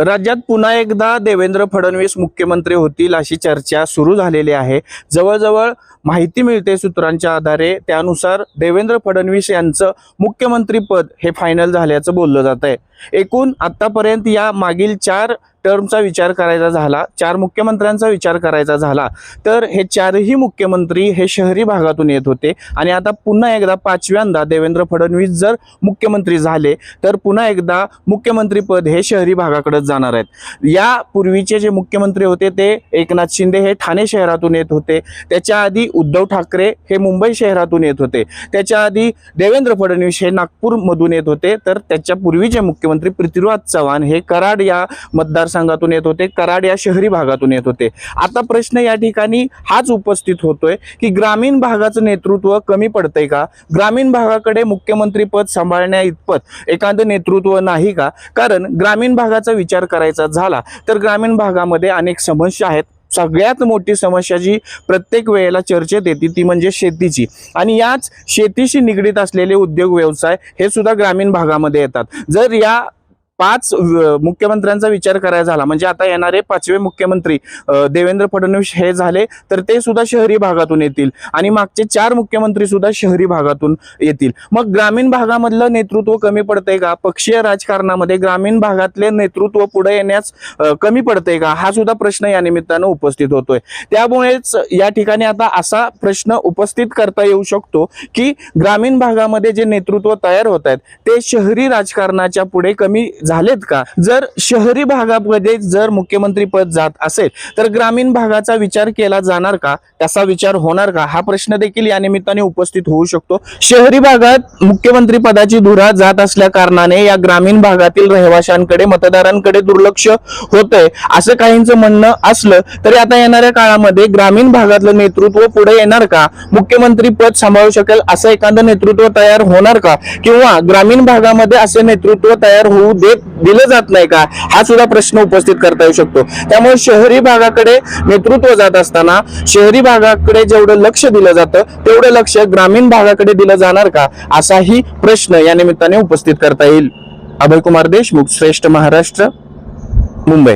राज्यात पुन्हा एकदा देवेंद्र फडणवीस मुख्यमंत्री होतील अशी चर्चा सुरू झालेली आहे. जवळजवळ माहिती मिळते सूत्रांच्या आधारे. त्यानुसार देवेंद्र फडणवीस यांचं मुख्यमंत्रीपद हे फायनल झाल्याचं बोललं जात आहे एकूण आत्तापर्यंत या मागील चार टर्मचा विचार करायचा झाला चार मुख्यमंत्र्यांचा विचार करायचा झाला तर हे चारही मुख्यमंत्री हे शहरी भागातून येत होते. आणि आता पुन्हा एकदा पाचव्यांदा देवेंद्र फडणवीस जर मुख्यमंत्री झाले तर पुन्हा एकदा मुख्यमंत्रीपद हे शहरी भागाकडे जाणार आहेत. या पूर्वीचे जे मुख्यमंत्री होते ते एकनाथ शिंदे हे ठाणे शहरातून येत होते. त्याच्या आधी उद्धव ठाकरे हे मुंबई शहरातून येत होते. त्याच्या आधी देवेंद्र फडणवीस हे नागपूरमधून येत होते. तर त्याच्या पूर्वीचे मुख्यमंत्री पृथ्वीराज चव्हाण हे कराड या मतदारसंघातून येत होते कराड या शहरी भागातून येत होते. आता प्रश्न या ठिकाणी हाच उपस्थित होतोय की ग्रामीण भागाचं नेतृत्व कमी पडतंय का? ग्रामीण भागाकडे मुख्यमंत्री पद सांभाळण्या इतपत एखादं नेतृत्व नाही का? कारण ग्रामीण भागाचा विचार करायचा झाला तर ग्रामीण भागामध्ये अनेक समस्या आहेत. सगळ्यात मोठी समस्या जी प्रत्येक वेळेला चर्चेत येते ती म्हणजे शेतीची. आणि याच शेतीशी निगडीत असलेले उद्योग व्यवसाय हे सुद्धा ग्रामीण भागामध्ये येतात. जर या पाच मुख्यमंत्र्यांचा विचार करायचा झाला. म्हणजे आता येणारे पाचवे मुख्यमंत्री देवेंद्र फडणवीस हे झाले तर ते सुद्धा शहरी भागातून येतील. आणि मागचे चार मुख्यमंत्री सुद्धा शहरी भागातून येतील. मग ग्रामीण भागामधलं नेतृत्व कमी पडतंय का? पक्षीय राजकारणामध्ये ग्रामीण भागातले नेतृत्व पुढे येण्यास कमी पडतंय का? हा सुद्धा प्रश्न या निमित्तानं उपस्थित होतोय. त्यामुळेच या ठिकाणी आता असा प्रश्न उपस्थित करता येऊ शकतो की ग्रामीण भागामध्ये जे नेतृत्व तयार होत आहेत ते शहरी राजकारणाच्या पुढे कमी झालेत का? जर शहरी भागामध्ये जर मुख्यमंत्री पद जात असेल तर ग्रामीण भागाचा विचार केला जाणार का? त्याचा विचार होणार का? हा प्रश्न देखील या निमित्ताने उपस्थित होऊ शकतो. शहरी भागात मुख्यमंत्री पदाची धुरा जात असल्या कारणाने या ग्रामीण भागातील रहिवाशांकडे मतदारांकडे दुर्लक्ष होतंय असं काहींचं म्हणणं असलं तरी आता येणाऱ्या काळामध्ये ग्रामीण भागातलं नेतृत्व पुढे येणार का? मुख्यमंत्री पद सांभाळू शकेल असं एखादं नेतृत्व तयार होणार का? किंवा ग्रामीण भागामध्ये असे नेतृत्व तयार होऊ दे दिलं जात नाही का? हा सुद्धा प्रश्न उपस्थित करता येऊ शकतो. त्यामुळे शहरी भागाकडे नेतृत्व जात असताना शहरी भागाकडे जेवढं लक्ष दिलं जातं तेवढं लक्ष ग्रामीण भागाकडे दिलं जाणार का? असाही प्रश्न या निमित्ताने उपस्थित करता येईल. अभय कुमार देशमुख श्रेष्ठ महाराष्ट्र मुंबई.